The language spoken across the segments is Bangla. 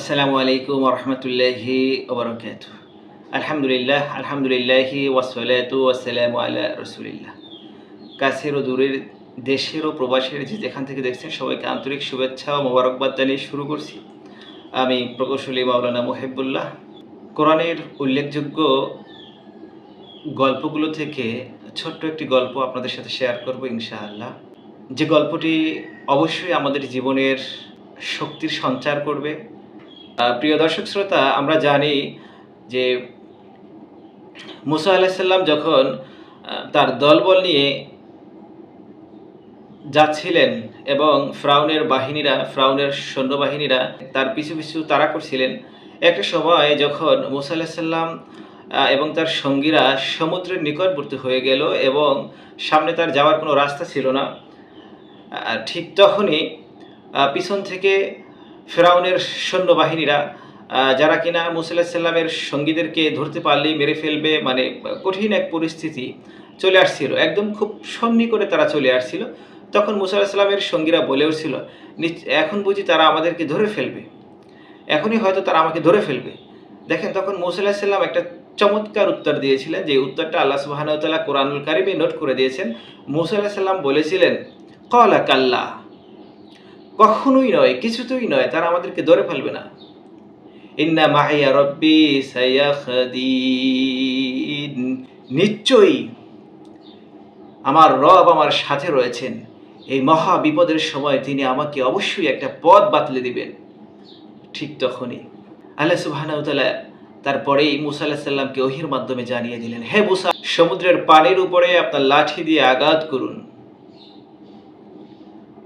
আসসালামু আলাইকুম রহমতুল্লাহি ওবরকাত আলহামদুলিল্লাহ, আলহামদুলিল্লাহি ওয়াসলাতু ওয়াসালামু আলা রসুলিল্লাহ। কাছের ও দূরের দেশের ও প্রবাসের যে যেখান থেকে দেখছেন, সবাইকে আন্তরিক শুভেচ্ছা ও মোবারকবাদ জানিয়ে শুরু করছি। আমি প্রকৌশলী মাওলানা মোহেবুল্লাহ। কোরআনের উল্লেখযোগ্য গল্পগুলো থেকে ছোট্ট একটি গল্প আপনাদের সাথে শেয়ার করব ইনশাআল্লাহ। যে গল্পটি অবশ্যই আমাদের জীবনের শক্তির সঞ্চার করবে। প্রিয় দর্শক শ্রোতা, আমরা জানি যে মুসা আলাহিসাল্লাম যখন তার দলবল নিয়ে যাচ্ছিলেন এবং ফ্রাউনের বাহিনীরা, ফ্রাউনের সৈন্যবাহিনীরা তার পিছু পিছু তাড়া করছিলেন, একটা সময় যখন মুসা আলাহিসাল্লাম এবং তার সঙ্গীরা সমুদ্রের নিকটবর্তী হয়ে গেল এবং সামনে তার যাওয়ার কোনো রাস্তা ছিল না ঠিক তখনই পিছন থেকে ফেরাউনের সৈন্যবাহিনীরা যারা কিনা মুসাল্লাহ সাল্লামের সঙ্গীদেরকে ধরতে পারলেই মেরে ফেলবে মানে কঠিন এক পরিস্থিতি চলে আসছিল। একদম খুব সন্নি করে তারা চলে আসছিল। তখন মুসাল্লাহ সাল্লামের সঙ্গীরা বলে উঠছিল, "নিচ- এখন বুঝি তারা আমাদেরকে ধরে ফেলবে। এখনই হয়তো তারা আমাকে ধরে ফেলবে। দেখেন, তখন মুসাল্লাহ সাল্লাম একটা চমৎকার উত্তর দিয়েছিলেন, যে উত্তরটা আল্লাহ সুবাহানুতাল্লাহ কোরআনুল কারিমে নোট করে দিয়েছেন। মুসাল্লাহ সাল্লাম বলেছিলেন, কলা কাল্লা। কখনোই নয়, কিছুতেই নয়, তারা আমাদেরকে ধরে ফেলবে না। ইন্না মাহিয়া রব্বি নিশ্চয়ই আমার রব আমার সাথে রয়েছেন। এই মহা বিপদের সময় তিনি আমাকে অবশ্যই একটা পথ বাতলে দিবেন। ঠিক তখনই আল্লাহ সুবাহানাউতালা তারপরেই মুসা আল্লাহ সাল্লামকে ওহির মাধ্যমে জানিয়ে দিলেন, হে মুসা, সমুদ্রের পানির উপরে আপনার লাঠি দিয়ে আঘাত করুন।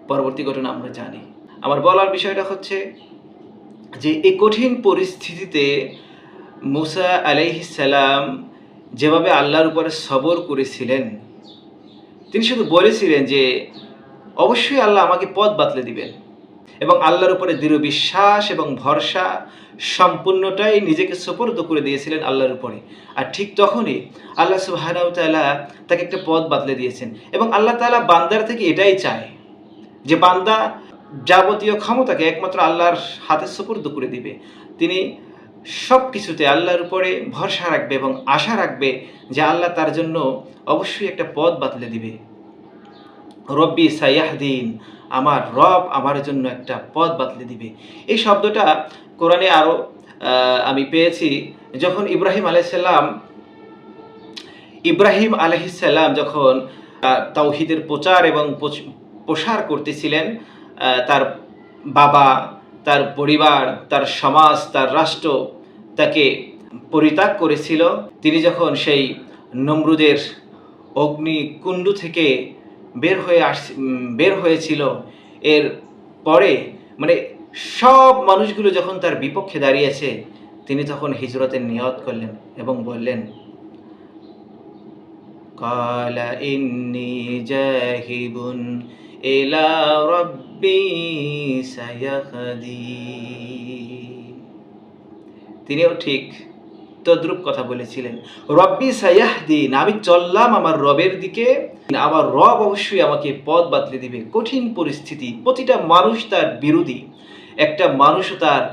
পরবর্তী ঘটনা আমরা জানি। আমার বলার বিষয়টা হচ্ছে যে, এই কঠিন পরিস্থিতিতে মুসা আলাইহিসাল্লাম যেভাবে আল্লাহর উপরে সবর করেছিলেন, তিনি শুধু বলেছিলেন যে, অবশ্যই আল্লাহ আমাকে পথ বাতলে দিবেন এবং আল্লাহর উপরে দৃঢ় বিশ্বাস এবং ভরসা সম্পূর্ণটাই নিজেকে সোপর্দ করে দিয়েছিলেন আল্লাহর উপরে। আর ঠিক তখনই আল্লাহ তাআলা তাকে একটা পথ বাতলে দিয়েছেন এবং আল্লাহ তাআলা বান্দার থেকে এটাই চায় যে বান্দা যাবতীয় ক্ষমতাকে একমাত্র আল্লাহর হাতে সুপর্দ করে দিবে, তিনি সব কিছুতে আল্লাহর উপরে ভরসা রাখবে এবং আশা রাখবে যে আল্লাহ তার জন্য অবশ্যই একটা পথ বাতলে দিবে। রব্বি সাইয়াহদিন, আমার রব আমার জন্য একটা পথ বাতলে দিবে। এই শব্দটা কোরআনে আরও আমি পেয়েছি, যখন ইব্রাহিম আলাইসাল্লাম ইব্রাহিম আলহিসাল্লাম যখন তাওহিদের প্রচার এবং প্রসার করতেছিলেন আহ, তার বাবা তার পরিবার তার সমাজ তার রাষ্ট্র তাকে পরিত্যাগ করেছিল তিনি যখন সেই নমরুদের অগ্নিকুণ্ড থেকে বের হয়ে আস উম, বের হয়েছিল এর পরে মানে সব মানুষগুলো যখন তার বিপক্ষে দাঁড়িয়েছে তিনি তখন হিজরতের নিয়ত করলেন এবং বললেন قال إني جاهب إلى ربي سيهدين তিনিও ঠিক তদ্রুপ কথা বলেছিলেন রব্বি সায়াহদিন আমি চললাম আমার রবের দিকে আমার রব অবশ্যই আমাকে পথ বাতলে দিবে কঠিন পরিস্থিতি প্রতিটা মানুষ তার বিরোধী একটা মানুষও তার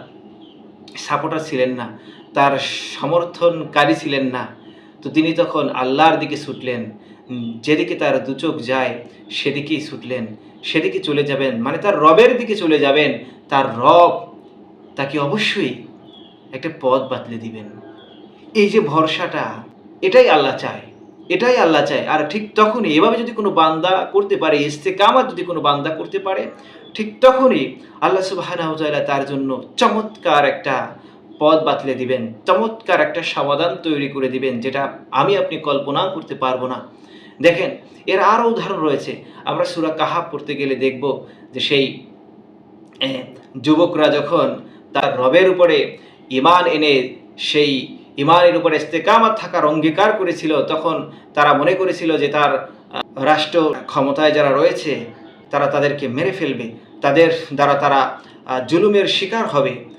সাপোর্টার ছিলেন না তার সমর্থনকারী ছিলেন না তো তিনি তখন আল্লাহর দিকে ছুটলেন যেদিকে তার দুচোখ যায়, সেদিকেই ছুটলেন, সেদিকে চলে যাবেন মানে তার রবের দিকে চলে যাবেন, তার রব তাকে অবশ্যই একটা পথ বাতলে দিবেন। এই যে ভরসাটা, এটাই আল্লাহ চায়, এটাই আল্লাহ চায়। আর ঠিক তখনই, এভাবে যদি কোনো বান্দা করতে পারে এসতে ইস্তেকামাত যদি কোনো বান্দা করতে পারে, ঠিক তখনই আল্লাহ তাআলা তার জন্য চমৎকার একটা পথ বাতলে দিবেন। চমৎকার একটা সমাধান তৈরি করে দিবেন, যেটা আমি আপনি কল্পনা করতে পারব না। দেখেন, এর আরও উদাহরণ রয়েছে। আমরা সুরা কাহাব পড়তে গেলে দেখব যে সেই যুবকরা যখন তার রবের উপরে ইমান এনে সেই ইমানের উপরে ইস্তেকামাত থাকার অঙ্গীকার করেছিল, তখন তারা মনে করেছিল যে তার রাষ্ট্র ক্ষমতায় যারা রয়েছে, তারা তাদেরকে মেরে ফেলবে। তাদের দ্বারা তারা জুলুমের শিকার হবে।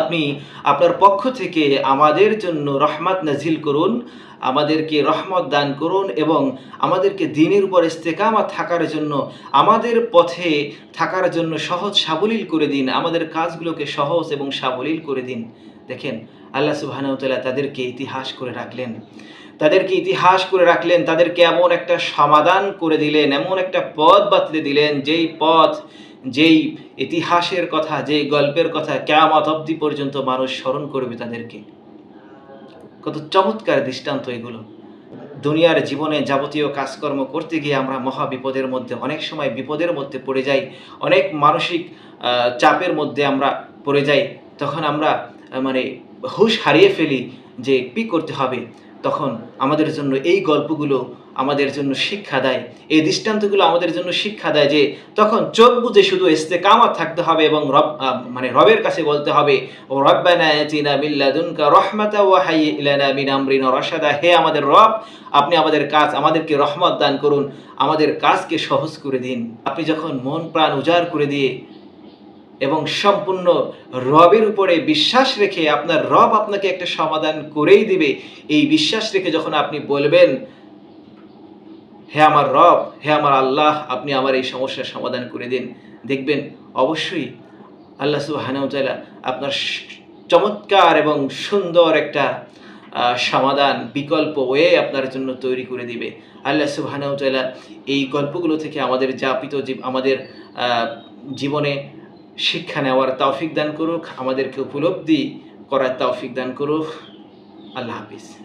আপনি আপনার পক্ষ থেকে আমাদের জন্য রহমত নাজিল করুন, আমাদেরকে রহমত দান করুন এবং আমাদেরকে দিনের উপর ইস্তেকামা থাকার জন্য, আমাদের পথে থাকার জন্য সহজ সাবলীল করে দিন, আমাদের কাজগুলোকে সহজ এবং সাবলীল করে দিন। দেখেন আল্লাহ সুবাহানতাল্লাহ তাদেরকে ইতিহাস করে রাখলেন। তাদেরকে ইতিহাস করে রাখলেন, তাদেরকে এমন একটা সমাধান করে দিলেন, এমন একটা পথ বাতলে দিলেন, যেই পথ, যেই ইতিহাসের কথা, যেই গল্পের কথা কেয়ামত অবধি পর্যন্ত মানুষ স্মরণ করবে তাদেরকে। কত চমৎকার দৃষ্টান্ত এগুলো। দুনিয়ার জীবনে যাবতীয় কাজকর্ম করতে গিয়ে আমরা মহা বিপদের মধ্যে, অনেক সময় বিপদের মধ্যে পড়ে যাই, অনেক মানসিক চাপের মধ্যে আমরা পড়ে যাই, তখন আমরা মানে হুশ হারিয়ে ফেলি যে কি করতে হবে, তখন আমাদের জন্য এই গল্পগুলো আমাদের জন্য শিক্ষা দেয়। এই দৃষ্টান্তগুলো আমাদের জন্য শিক্ষা দেয় যে তখন চোখ বুঝে শুধু ইস্তেকামত থাকতে হবে এবং রব মানে রবের কাছে বলতে হবে, ও রব্বানা হে আমাদের রব, আপনি আমাদের কাজ, আমাদেরকে রহমত দান করুন, আমাদের কাজকে সহজ করে দিন। আপনি যখন মন প্রাণ উজাড় করে দিয়ে এবং সম্পূর্ণ রবের উপরে বিশ্বাস রেখে আপনার রব আপনাকে একটা সমাধান করেই দিবে। এই বিশ্বাস রেখে যখন আপনি বলবেন, হে আমার রব, হে আমার আল্লাহ, আপনি আমার এই সমস্যার সমাধান করে দিন। দেখবেন অবশ্যই আল্লাহ সুবাহানাউতালা আপনার চমৎকার এবং সুন্দর একটা সমাধান, বিকল্প ওয়ে আপনার জন্য তৈরি করে দিবে। আল্লাহ সুবাহানাউতালা এই গল্পগুলো থেকে আমাদের যাপিত আমাদের জীবনে শিক্ষা নেওয়ার তৌফিক দান করুক আমাদেরকে উপলব্ধি করার তৌফিক দান করুক। আল্লাহ হাফিজ।